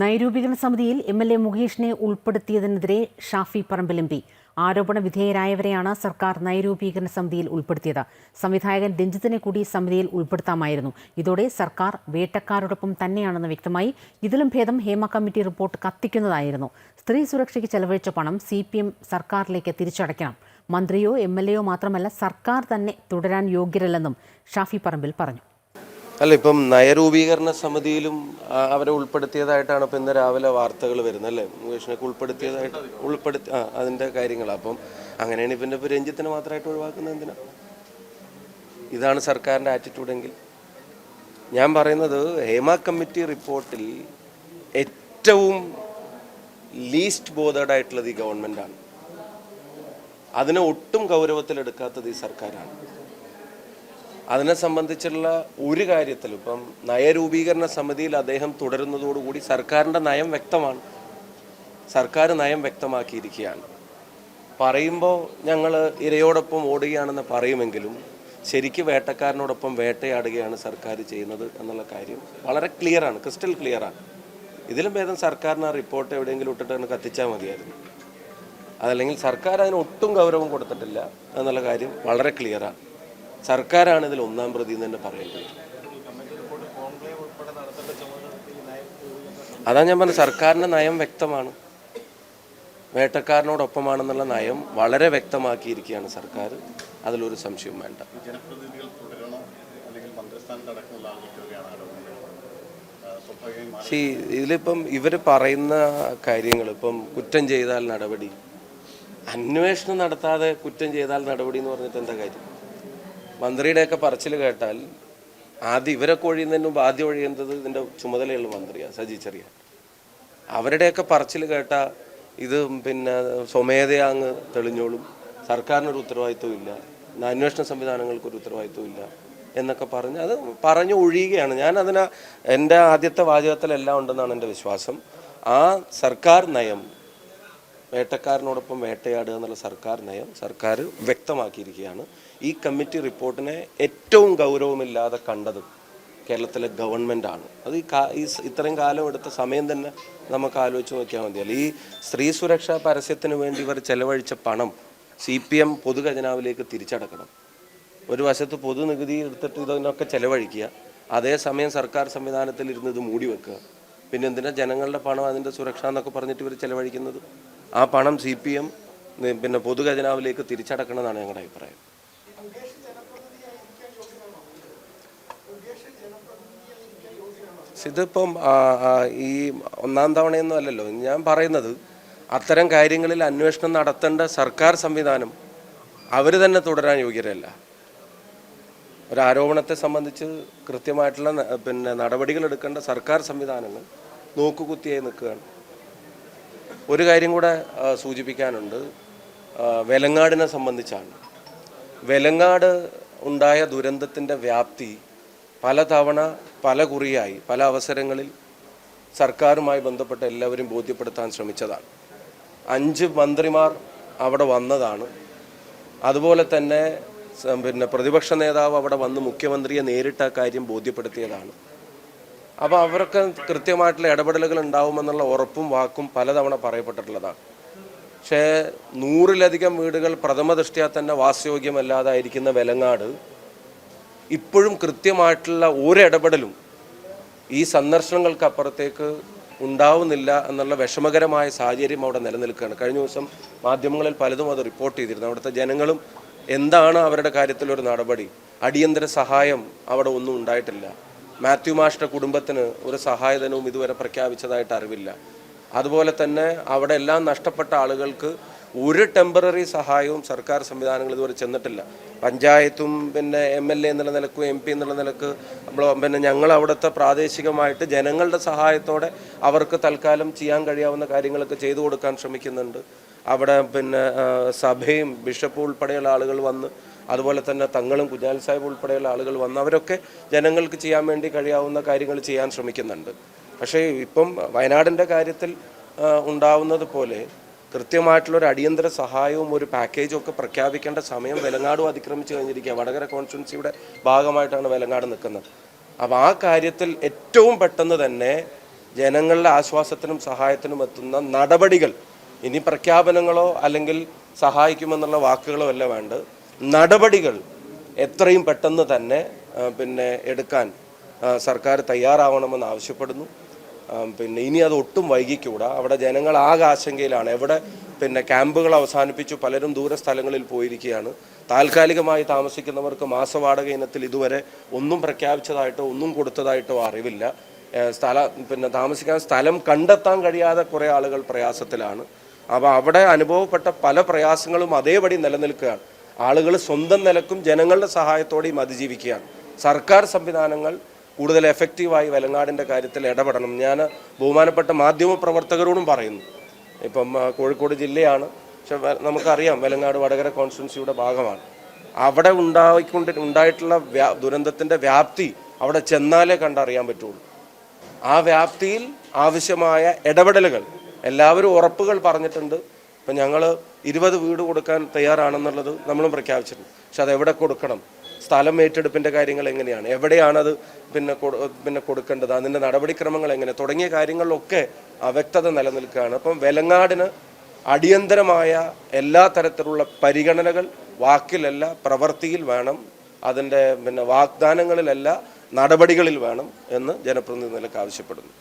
നൈരൂപീകരണ സമിതിയിൽ M L A മുകേഷിനെ ഉൾപ്പെടുത്തിയതിനെതിരെ ഷാഫി പറമ്പിൽ എം പി. ആരോപണ വിധേയരായവരെയാണ് സർക്കാർ നൈരൂപീകരണ സമിതിയിൽ ഉൾപ്പെടുത്തിയത്. സംവിധായകൻ രഞ്ജിത്തിനെ കൂടി സമിതിയിൽ ഉൾപ്പെടുത്താമായിരുന്നു. ഇതോടെ സർക്കാർ വേട്ടക്കാരോടൊപ്പം തന്നെയാണെന്ന് വ്യക്തമായി ഇതിലും ഭേദം ഹേമ കമ്മിറ്റി റിപ്പോർട്ട് കത്തിക്കുന്നതായിരുന്നു. സ്ത്രീ സുരക്ഷയ്ക്ക് ചെലവഴിച്ച പണം സി പി എം സർക്കാരിലേക്ക് തിരിച്ചടയ്ക്കണം. മന്ത്രിയോ എം എൽ എയോ മാത്രമല്ല സർക്കാർ തന്നെ തുടരാൻ യോഗ്യരല്ലെന്നും ഷാഫി പറമ്പിൽ പറഞ്ഞു. അല്ല ഇപ്പം നയരൂപീകരണ സമിതിയിലും അവരെ ഉൾപ്പെടുത്തിയതായിട്ടാണ് ഇപ്പം ഇന്ന് രാവിലെ വാർത്തകൾ വരുന്നത് അല്ലേ? മുകേഷിനൊക്കെ ഉൾപ്പെടുത്തിയതായിട്ട് ഉൾപ്പെടുത്തി ആ അതിന്റെ കാര്യങ്ങൾ അപ്പം അങ്ങനെയാണ് ഇപ്പം ഇപ്പോൾ രഞ്ജിത്തിനെ മാത്രമായിട്ട് ഒഴിവാക്കുന്നത് എന്തിനാ? ഇതാണ് സർക്കാരിന്റെ ആറ്റിറ്റ്യൂഡെങ്കിൽ. ഞാൻ പറയുന്നത് ഹേമ കമ്മിറ്റി റിപ്പോർട്ടിൽ ഏറ്റവും ലീസ്റ്റ് ബോധേഡ് ആയിട്ടുള്ളത് ഈ ഗവൺമെന്റാണ്. അതിനെ ഒട്ടും ഗൗരവത്തിലെടുക്കാത്തത് ഈ സർക്കാരാണ്. അതിനെ സംബന്ധിച്ചുള്ള ഒരു കാര്യത്തിലും ഇപ്പം നയരൂപീകരണ സമിതിയിൽ അദ്ദേഹം തുടരുന്നതോടുകൂടി സർക്കാരിന്റെ നയം വ്യക്തമാണ്. സർക്കാർ നയം വ്യക്തമാക്കിയിരിക്കുകയാണ്. പറയുമ്പോൾ ഞങ്ങൾ ഇരയോടൊപ്പം ഓടുകയാണെന്ന് പറയുമെങ്കിലും ശരിക്ക് വേട്ടക്കാരനോടൊപ്പം വേട്ടയാടുകയാണ് സർക്കാർ ചെയ്യുന്നത് എന്നുള്ള കാര്യം വളരെ ക്ലിയറാണ് ക്രിസ്റ്റൽ ക്ലിയറാണ്. ഇതിലും ഭേദം സർക്കാരിന് ആ റിപ്പോർട്ട് എവിടെയെങ്കിലും ഇട്ടിട്ട് അങ്ങ് കത്തിച്ചാൽ മതിയായിരുന്നു. അതല്ലെങ്കിൽ സർക്കാർ അതിന് ഒട്ടും ഗൗരവം കൊടുത്തിട്ടില്ല എന്നുള്ള കാര്യം വളരെ ക്ലിയറാണ്. സർക്കാരാണ് ഇതിൽ ഒന്നാം പ്രതി എന്ന് തന്നെ പറയേണ്ടത് അതാ ഞാൻ പറഞ്ഞത് സർക്കാരിന്റെ നയം വ്യക്തമാണ്. വേട്ടക്കാരനോടൊപ്പമാണെന്നുള്ള നയം വളരെ വ്യക്തമാക്കിയിരിക്കുകയാണ് സർക്കാർ. അതിലൊരു സംശയവും വേണ്ട. സി ഇതിലിപ്പം ഇവർ പറയുന്ന കാര്യങ്ങൾ ഇപ്പം കുറ്റം ചെയ്താൽ നടപടി. അന്വേഷണം നടത്താതെ കുറ്റം ചെയ്താൽ നടപടി എന്ന് പറഞ്ഞിട്ട് എന്താ കാര്യം? മന്ത്രിയുടെയൊക്കെ പറച്ചിൽ കേട്ടാൽ ആദ്യം ഇവരൊക്കെ ഒഴിയുന്നതിന് മുമ്പ് ആദ്യം ഒഴിയുന്നത് ഇതിന്റെ ചുമതലയുള്ള മന്ത്രിയാണ് സജി ചെറിയ. അവരുടെയൊക്കെ പറച്ചിൽ കേട്ട ഇത് പിന്നെ സ്വമേധയാ അങ്ങ് തെളിഞ്ഞോളും. സർക്കാരിനൊരു ഉത്തരവാദിത്വം ഇല്ല. അന്വേഷണ സംവിധാനങ്ങൾക്കൊരു ഉത്തരവാദിത്വം ഇല്ല എന്നൊക്കെ പറഞ്ഞ് അത് പറഞ്ഞു ഒഴിയുകയാണ്. ഞാൻ അതിന് എന്റെ ആദ്യത്തെ വാചകത്തിലെല്ലാം ഉണ്ടെന്നാണ് എന്റെ വിശ്വാസം. ആ സർക്കാർ നയം വേട്ടക്കാരനോടൊപ്പം വേട്ടയാടുക എന്നുള്ള സർക്കാർ നയം സർക്കാർ വ്യക്തമാക്കിയിരിക്കുകയാണ്. ഈ കമ്മിറ്റി റിപ്പോർട്ടിനെ ഏറ്റവും ഗൗരവമില്ലാതെ കണ്ടത് കേരളത്തിലെ ഗവൺമെന്റാണ് അത് ഈ കാ ഈ ഇത്രയും കാലം എടുത്ത സമയം തന്നെ നമുക്ക് ആലോചിച്ച് നോക്കിയാൽ മതിയല്ലോ ഈ സ്ത്രീ സുരക്ഷാ പരസ്യത്തിന് വേണ്ടി ഇവർ ചെലവഴിച്ച പണം സി പി എം പൊതുഖജനാവിലേക്ക് തിരിച്ചടക്കണം. ഒരു വശത്ത് പൊതുനികുതി എടുത്തിട്ട് ഇതിനൊക്കെ ചെലവഴിക്കുക. അതേസമയം സർക്കാർ സംവിധാനത്തിൽ ഇരുന്ന് ഇത് മൂടി വെക്കുക. പിന്നെ എന്തിനാ ജനങ്ങളുടെ പണം അതിന്റെ സുരക്ഷ എന്നൊക്കെ പറഞ്ഞിട്ട് ഇവർ ചെലവഴിക്കുന്നത്? ആ പണം സി പി എം പിന്നെ പൊതുഖജനാവിലേക്ക് തിരിച്ചടക്കണമെന്നാണ് ഞങ്ങളുടെ അഭിപ്രായം. ഇതിപ്പം ഈ ഒന്നാം തവണയൊന്നും അല്ലല്ലോ. ഞാൻ പറയുന്നത് അത്തരം കാര്യങ്ങളിൽ അന്വേഷണം നടത്തേണ്ട സർക്കാർ സംവിധാനം അവർ തന്നെ തുടരാൻ യോഗ്യരല്ല. ഒരു ആരോപണത്തെ സംബന്ധിച്ച് കൃത്യമായിട്ടുള്ള പിന്നെ നടപടികൾ എടുക്കേണ്ട സർക്കാർ സംവിധാനങ്ങൾ നോക്കുകുത്തിയായി നിൽക്കുകയാണ്. ഒരു കാര്യം കൂടെ സൂചിപ്പിക്കാനുണ്ട്. വെലങ്ങാടിനെ സംബന്ധിച്ചാണ്. വെലങ്ങാട് ഉണ്ടായ ദുരന്തത്തിന്റെ വ്യാപ്തി പലതവണ പല കുറിയായി പല അവസരങ്ങളിൽ സർക്കാരുമായി ബന്ധപ്പെട്ട് എല്ലാവരും ബോധ്യപ്പെടുത്താൻ ശ്രമിച്ചതാണ്. അഞ്ച് മന്ത്രിമാർ അവിടെ വന്നതാണ്. അതുപോലെ തന്നെ പിന്നെ പ്രതിപക്ഷ നേതാവ് അവിടെ വന്ന് മുഖ്യമന്ത്രിയെ നേരിട്ട് ആ കാര്യം ബോധ്യപ്പെടുത്തിയതാണ്. അപ്പോൾ അവർക്ക് കൃത്യമായിട്ടുള്ള ഇടപെടലുകൾ ഉണ്ടാവുമെന്നുള്ള ഉറപ്പും വാക്കും പലതവണ പറയപ്പെട്ടിട്ടുള്ളതാണ്. പക്ഷേ നൂറിലധികം വീടുകൾ പ്രഥമ ദൃഷ്ടിയാൽ തന്നെ വാസയോഗ്യമല്ലാതായിരിക്കുന്ന വെലങ്ങാട് ഇപ്പോഴും കൃത്യമായിട്ടുള്ള ഒരു ഇടപെടലും ഈ സന്ദർശനങ്ങൾക്കപ്പുറത്തേക്ക് ഉണ്ടാവുന്നില്ല എന്നുള്ള വിഷമകരമായ സാഹചര്യം അവിടെ നിലനിൽക്കുകയാണ്. കഴിഞ്ഞ ദിവസം മാധ്യമങ്ങളിൽ പലതും അത് റിപ്പോർട്ട് ചെയ്തിരുന്നു. അവിടുത്തെ ജനങ്ങളും എന്താണ് അവരുടെ കാര്യത്തിലൊരു നടപടി? അടിയന്തര സഹായം അവിടെ ഒന്നും ഉണ്ടായിട്ടില്ല. മാത്യു മാഷ്ട കുടുംബത്തിന് ഒരു സഹായധനവും ഇതുവരെ പ്രഖ്യാപിച്ചതായിട്ട് അറിവില്ല. അതുപോലെ തന്നെ അവിടെ എല്ലാം നഷ്ടപ്പെട്ട ആളുകൾക്ക് ഒരു ടെമ്പററി സഹായവും സർക്കാർ സംവിധാനങ്ങൾ ഇതുവരെ ചെന്നിട്ടില്ല. പഞ്ചായത്തും പിന്നെ എം എൽ എ എന്നുള്ള നിലക്കും എം പി എന്നുള്ള നിലയ്ക്ക് നമ്മൾ പിന്നെ ഞങ്ങൾ അവിടുത്തെ പ്രാദേശികമായിട്ട് ജനങ്ങളുടെ സഹായത്തോടെ അവർക്ക് തൽക്കാലം ചെയ്യാൻ കഴിയാവുന്ന കാര്യങ്ങളൊക്കെ ചെയ്തു കൊടുക്കാൻ ശ്രമിക്കുന്നുണ്ട്. അവിടെ പിന്നെ സഭയും ബിഷപ്പ് ഉൾപ്പെടെയുള്ള ആളുകൾ വന്ന് അതുപോലെ തന്നെ തങ്ങളും കുഞ്ഞാൽ സാഹിബ് ഉൾപ്പെടെയുള്ള ആളുകൾ വന്നവരൊക്കെ ജനങ്ങൾക്ക് ചെയ്യാൻ വേണ്ടി കഴിയാവുന്ന കാര്യങ്ങൾ ചെയ്യാൻ ശ്രമിക്കുന്നുണ്ട്. പക്ഷേ ഇപ്പം വയനാടിന്റെ കാര്യത്തിൽ ഉണ്ടാവുന്നത് പോലെ കൃത്യമായിട്ടുള്ള ഒരു അടിയന്തര സഹായവും ഒരു പാക്കേജും ഒക്കെ പ്രഖ്യാപിക്കേണ്ട സമയം വെലങ്ങാടും അതിക്രമിച്ചു കഴിഞ്ഞിരിക്കുക വടകര കോൺസ്റ്റിറ്റ്യൻസിയുടെ ഭാഗമായിട്ടാണ് വെലങ്ങാട് നിൽക്കുന്നത്. അപ്പോൾ ആ കാര്യത്തിൽ ഏറ്റവും പെട്ടെന്ന് തന്നെ ജനങ്ങളുടെ ആശ്വാസത്തിനും സഹായത്തിനും എത്തുന്ന നടപടികൾ ഇനി പ്രഖ്യാപനങ്ങളോ അല്ലെങ്കിൽ സഹായിക്കുമെന്നുള്ള വാക്കുകളോ അല്ല വേണ്ട നടപടികൾ എത്രയും പെട്ടെന്ന് തന്നെ പിന്നെ എടുക്കാൻ സർക്കാർ തയ്യാറാവണമെന്ന് ആവശ്യപ്പെടുന്നു. പിന്നെ ഇനി അത് ഒട്ടും വൈകിക്കൂടാ. അവിടെ ജനങ്ങൾ ആകെ ആശങ്കയിലാണ്. എവിടെ പിന്നെ ക്യാമ്പുകൾ അവസാനിപ്പിച്ചു പലരും ദൂര സ്ഥലങ്ങളിൽ പോയിരിക്കുകയാണ്. താൽക്കാലികമായി താമസിക്കുന്നവർക്ക് മാസവാടക ഇനത്തിൽ ഇതുവരെ ഒന്നും പ്രഖ്യാപിച്ചതായിട്ടോ ഒന്നും കൊടുത്തതായിട്ടോ അറിവില്ല. സ്ഥല പിന്നെ താമസിക്കാൻ സ്ഥലം കണ്ടെത്താൻ കഴിയാതെ കുറേ ആളുകൾ പ്രയാസത്തിലാണ്. അപ്പോൾ അവിടെ അനുഭവപ്പെട്ട പല പ്രയാസങ്ങളും അതേപടി നിലനിൽക്കുകയാണ്. ആളുകൾ സ്വന്തം നിലക്കും ജനങ്ങളുടെ സഹായത്തോടെയും അതിജീവിക്കുകയാണ്. സർക്കാർ സംവിധാനങ്ങൾ കൂടുതൽ എഫക്റ്റീവായി വെലങ്ങാടിന്റെ കാര്യത്തിൽ ഇടപെടണം. ഞാൻ ബഹുമാനപ്പെട്ട മാധ്യമ പ്രവർത്തകരോടും പറയുന്നു. ഇപ്പം കോഴിക്കോട് ജില്ലയാണ്. പക്ഷെ നമുക്കറിയാം വെലങ്ങാട് വടകര കോൺസ്റ്റിറ്റ്യൻസിയുടെ ഭാഗമാണ്. അവിടെ ഉണ്ടായിക്കൊണ്ട് ഉണ്ടായിട്ടുള്ള വ്യാ ദുരന്തത്തിന്റെ വ്യാപ്തി അവിടെ ചെന്നാലേ കണ്ടറിയാൻ പറ്റുള്ളൂ. ആ വ്യാപ്തിയിൽ ആവശ്യമായ ഇടപെടലുകൾ. എല്ലാവരും ഉറപ്പുകൾ പറഞ്ഞിട്ടുണ്ട്. ഇപ്പം ഞങ്ങൾ ഇരുപത് വീട് കൊടുക്കാൻ തയ്യാറാണെന്നുള്ളത് നമ്മളും പ്രഖ്യാപിച്ചിട്ടുണ്ട്. പക്ഷെ അത് എവിടെ കൊടുക്കണം? സ്ഥലം ഏറ്റെടുപ്പിന്റെ കാര്യങ്ങൾ എങ്ങനെയാണ്? എവിടെയാണത് പിന്നെ പിന്നെ കൊടുക്കേണ്ടത്? അതിന്റെ നടപടിക്രമങ്ങൾ എങ്ങനെ? തുടങ്ങിയ കാര്യങ്ങളിലൊക്കെ അവ്യക്തത നിലനിൽക്കുകയാണ്. അപ്പം വെലങ്ങാടിന് അടിയന്തരമായ എല്ലാ തരത്തിലുള്ള പരിഗണനകൾ വാക്കിലല്ല പ്രവൃത്തിയിൽ വേണം. അതിന്റെ പിന്നെ വാഗ്ദാനങ്ങളിലല്ല നടപടികളിൽ വേണം എന്ന് ജനപ്രതിനിധി നിലയ്ക്ക് ആവശ്യപ്പെടുന്നു.